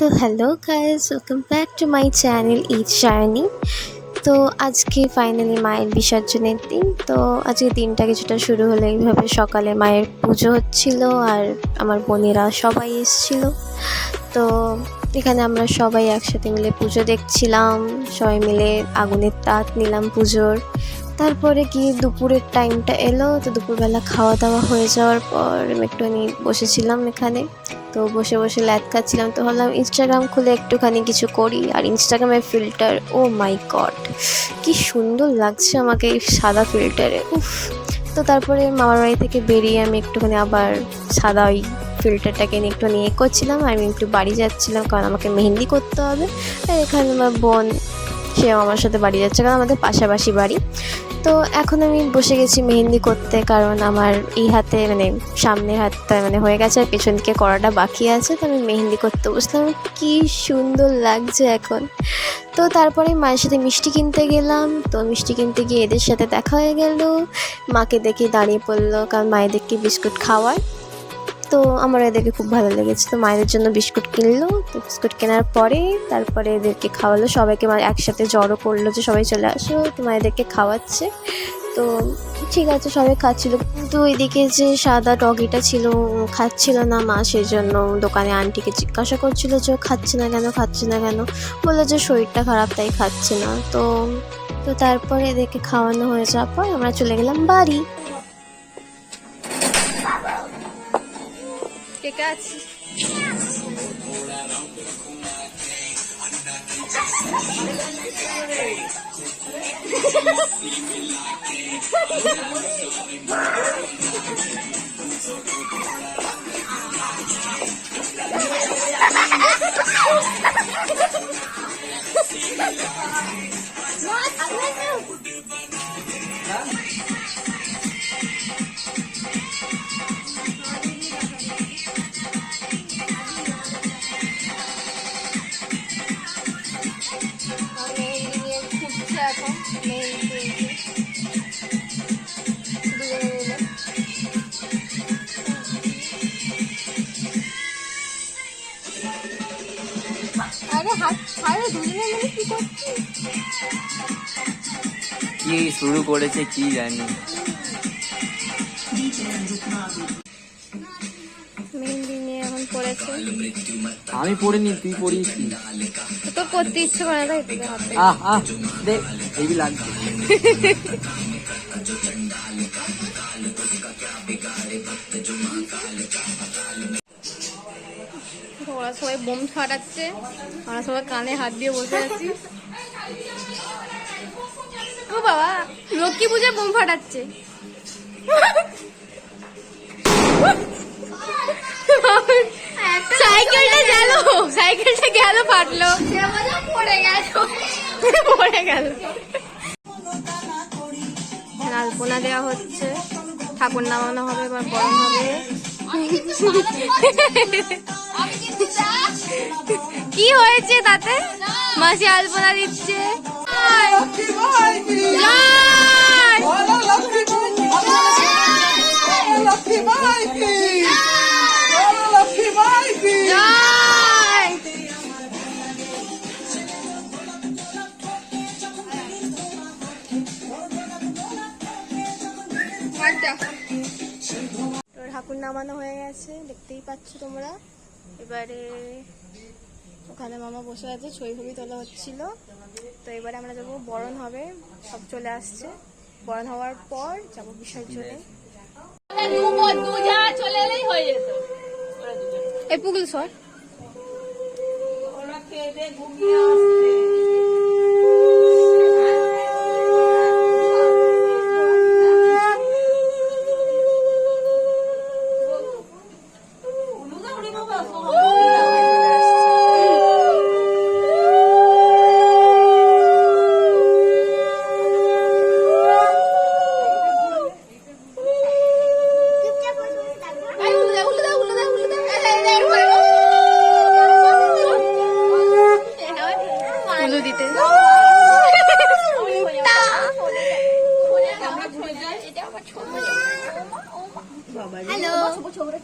তো hello guys welcome back to my channel eat journey তো আজকে ফাইনালি মায়ের বিসর্জনের দিন, তো আজকে দিনটা কিছুটা শুরু হলো এইভাবে সকালে মায়ের পুজো হচ্ছিল আর আমার বোনেরা সবাই এসেছিল। তো এখানে আমরা সবাই একসাথে মিলে পুজো দেখছিলাম, সবাই মিলে আগুনের তাঁত নিলাম পুজোর। তারপরে কি দুপুরের টাইমটা এলো, তো দুপুরবেলা খাওয়া দাওয়া হয়ে যাওয়ার পর আমি একটুখানি বসেছিলাম এখানে। তো বসে বসে ল্যাদ খাচ্ছিলাম, তো ভাবলাম ইনস্টাগ্রাম খুলে একটুখানি কিছু করি। আর ইনস্টাগ্রামের ফিল্টার ও মাই গড কি সুন্দর লাগছে আমাকে সাদা ফিল্টারে উফ। তো তারপরে মামার বাড়ি থেকে বেরিয়ে আমি একটুখানি আবার সাদা ওই ফিল্টারটাকে নিয়ে একটু নিয়ে করছিলাম। আমি একটু বাড়ি যাচ্ছিলাম, কারণ আমাকে মেহেন্দি করতে হবে। আর এখানে আমার বোন সে আমার সাথে বাড়ি যাচ্ছে, কারণ আমাদের পাশাপাশি বাড়ি। তো এখন আমি বসে গেছি মেহেন্দি করতে, কারণ আমার এই হাতে মানে সামনের হাতটা মানে হয়ে গেছে আর পেছন দিকে করাটা বাকি আছে, তো আমি মেহেন্দি করতে বসলাম। কি সুন্দর লাগছে এখন। তো তারপরে মায়ের সাথে মিষ্টি কিনতে গেলাম, তো মিষ্টি কিনতে গিয়ে এদের সাথে দেখা হয়ে গেল। মাকে দেখে দাঁড়িয়ে পড়ল, কারণ মায়েদেরকে বিস্কুট খাওয়ার তো আমার এদেরকে খুব ভালো লেগেছে। তো মায়েদের জন্য বিস্কুট কিনলো। তো বিস্কুট কেনার পরে তারপরে এদেরকে খাওয়ালো। সবাইকে মা একসাথে জড়ো করল যে সবাই চলে আসো। তো মায়েদেরকে খাওয়াচ্ছে। তো ঠিক আছে, সবাই খাচ্ছিল। কিন্তু ওইদিকে যে সাদা ডগিটা ছিল খাচ্ছিল না মা। সেই জন্য দোকানে আন্টিকে জিজ্ঞাসা করছিল যে খাচ্ছে না কেন? খাচ্ছে না কেন? বলল যে, শরীরটা খারাপ, তাই খাচ্ছে না। তো তো তারপরে এদেরকে খাওয়ানো হয়ে যাওয়ার পর আমরা চলে গেলাম বাড়ি। কে কে আছে। কি শুরু করেছে কি জানি। আমি পড়িনি তুই পড়িয়েছি তো তোর করতে ইচ্ছে করে না আহ আহ দেখ এই লাগছে। ওরা সবাই বোম ফাটাচ্ছে, আমরা সবাই কানে হাত দিয়ে বসে আছি। ও বাবা, লক্ষ্মী পুজোয় বোম ফাটাচ্ছে। সাইকেলটা গেল সাইকেলটা গেল, ফাটলো। পড়ে গেল। পড়ে গেল আলপনা দেওয়া হচ্ছে। ঠাকুর নামানো হবে, এবার বরণ হবে। কি হয়েছে তাতে? মাসি আলপনা দিচ্ছে। নামানো হয়ে গেছে, দেখতেই পাচ্ছ তোমরা। এবারে ওখানে মামা বসে আছে ছবি ছবি তোলা হচ্ছিল। তো এবারে আমরা যাব বরণ হবে, সব চলে আসছে। বরণ হওয়ার পর যাব বিসর্জনে। এই পুকুল সর। হ্যালো ছোবরা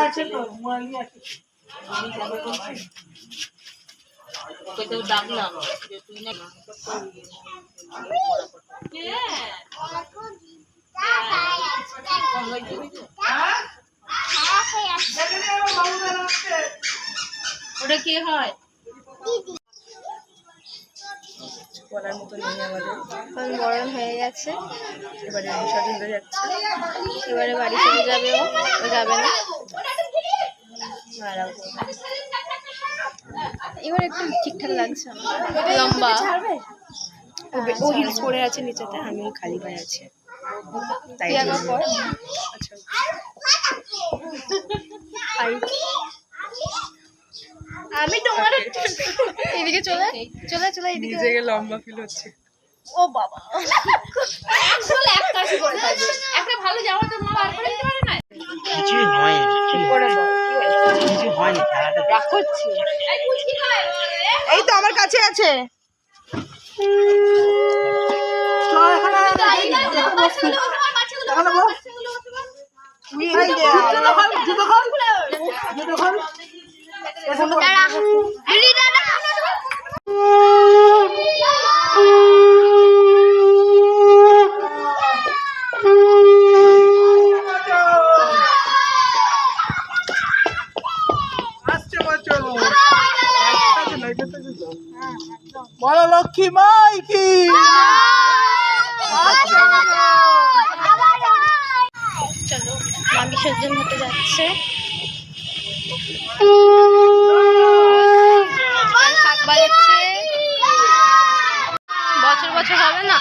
আছে তো? মোবাইল আছে। আমি যাব ওকে তো ডাকলাম যে তুই না ওটা কে হয়? বলার মতো নেই বরণ হয়ে গেছে। এবারে বিসর্জন হয়ে যাচ্ছে। এবারে বাড়ি চলে যাবে ও। যাবে না। করবে। এবার একটু ঠিকঠাক লাগছে লম্বা। ও হিলস পরে আছে নিচেতে আমি খালি পায়ে আছি। তাই আচ্ছা। আমি তোমার এদিকে চলে চলে চলে এদিকে নিজেকে লম্বা ফিল হচ্ছে। ও বাবা। আসলে এক কাজ করে একটা ভালো জামা তো মা বার করে দিতে পারে না? করে দাও কি হয়েছে? কিছু হয়নি এই তো আমার কাছে আছে। বলো লক্ষ্মী মাই কি? চলো মা বিসর্জন হতে যাচ্ছে। শাক বাজাচ্ছে বছর বছর হবে না?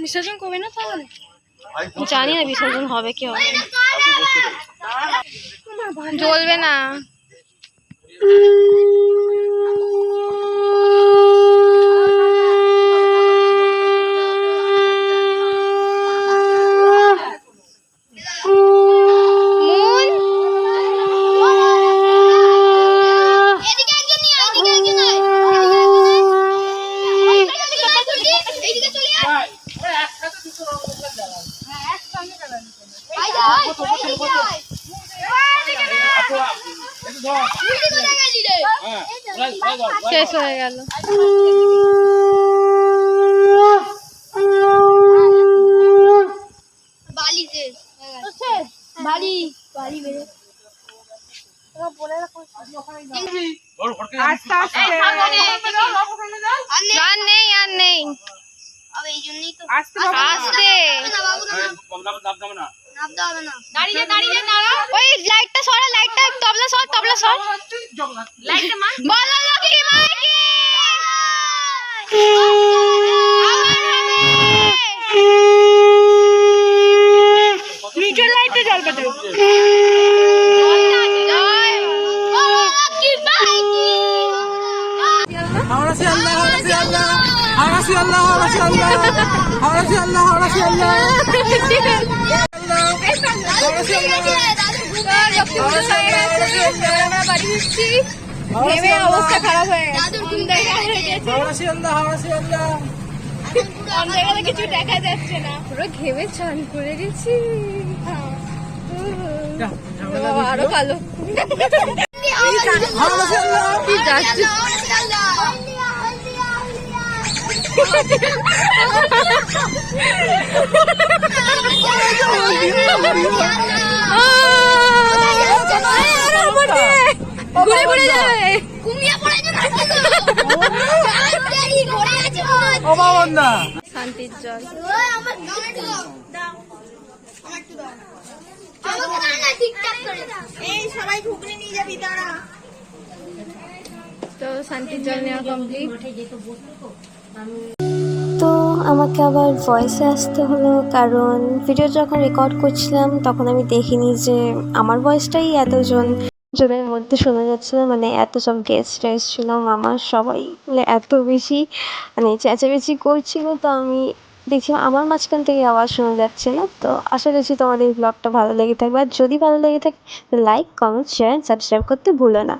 বিসর্জন করবে না তাহলে? জানি না বিসর্জন হবে কি হবে না। জ্বলবে না। শেষ হয়ে গেল আস্তে আস্তে আর নেই আর নেই আস্তে ওই লাইটটা সরা লাইটটা তবলা সর তবলা সর লাইটটা বলো লক্ষ্মী মা নিচের লাইটে জ্বলবে তো হাওড়া শিয়ালদা হাওড়া শিয়ালদা হাওড়া শিয়ালদা হাওড়া শিয়ালদা হাওড়া শিয়ালদা হাওড়া শিয়ালদা অবস্থা খারাপ হয়ে গেছে। কিছু দেখা যাচ্ছে না। পুরো ঘেমে চান করে গেছি। আরও কালো। হাওড়া শিয়ালদা কি যাচ্ছে ঘুরে ঘুরে যাবে ও শান্তির জল। তো শান্তির জল নেওয়া কমপ্লিট তো আমাকে আবার ভয়েসে আসতে হলো কারণ ভিডিও যখন রেকর্ড করছিলাম তখন আমি দেখিনি যে আমার ভয়েসটাই এতজন। জনের মধ্যে শোনা যাচ্ছিল মানে এত সব গেস্ট এসেছিল মামা সবাই মানে এত বেশি মানে চেঁচামেচি করছিল তো আমি দেখছি আমার মাঝখান থেকে আওয়াজ শোনা যাচ্ছে না, তো আশা করছি তোমাদের এই ব্লগটা ভালো লেগে থাকবে। আর যদি ভালো লেগে থাকে লাইক কমেন্ট শেয়ার সাবস্ক্রাইব করতে ভুলো না।